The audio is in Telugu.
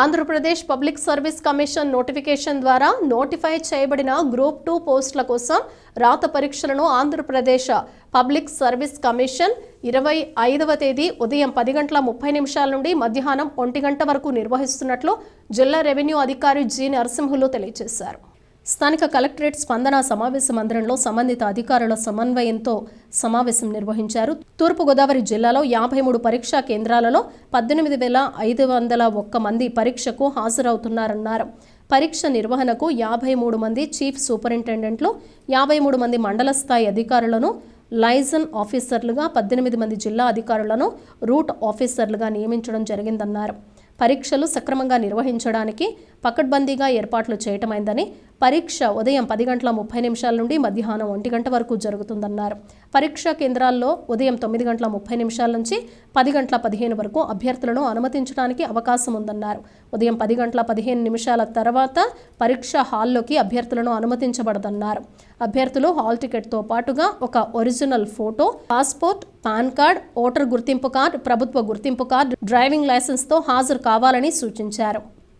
Andhra Pradesh public service commission notification ద్వారా నోటిఫై చేయబడిన గ్రూప్ టూ పోస్టుల కోసం రాత పరీక్షలను ఆంధ్రప్రదేశ్ పబ్లిక్ సర్వీస్ కమిషన్ ఇరవై ఐదవ తేదీ ఉదయం పది గంటల ముప్పై నిమిషాల నుండి మధ్యాహ్నం ఒంటి గంట వరకు నిర్వహిస్తున్నట్లు జిల్లా రెవెన్యూ అధికారి జి నరసింహులు తెలియజేశారు. స్థానిక కలెక్టరేట్ స్పందన సమావేశ మందిరంలో సంబంధిత అధికారుల సమన్వయంతో సమావేశం నిర్వహించారు. తూర్పుగోదావరి జిల్లాలో యాభై మూడు పరీక్షా కేంద్రాలలో పద్దెనిమిది వేల ఐదు వందల ఒక్క మంది పరీక్షకు హాజరవుతున్నారన్నారు. పరీక్ష నిర్వహణకు యాభై మూడు మంది చీఫ్ సూపరింటెండెంట్లు యాభై మూడు మంది మండల స్థాయి అధికారులను లైజన్ ఆఫీసర్లుగా పద్దెనిమిది మంది జిల్లా అధికారులను రూట్ ఆఫీసర్లుగా నియమించడం జరిగిందన్నారు. పరీక్షలు సక్రమంగా నిర్వహించడానికి పకడ్బందీగా ఏర్పాట్లు చేయటమైందని పరీక్ష ఉదయం పది గంటల ముప్పై నిమిషాల నుండి మధ్యాహ్నం ఒంటి గంట వరకు జరుగుతుందన్నారు. పరీక్షా కేంద్రాల్లో ఉదయం తొమ్మిది గంటల ముప్పై నిమిషాల నుంచి పది గంటల పదిహేను వరకు అభ్యర్థులను అనుమతించడానికి అవకాశం ఉందన్నారు. ఉదయం పది గంటల పదిహేను నిమిషాల తర్వాత పరీక్ష హాల్లోకి అభ్యర్థులను అనుమతించబడదన్నారు. అభ్యర్థులు హాల్ టికెట్తో పాటుగా ఒక original photo passport pan card voter గుర్తింపు కార్డు ప్రభుత్వ గుర్తింపు కార్డు డ్రైవింగ్ లైసెన్స్తో హాజరు కావాలని సూచించారు.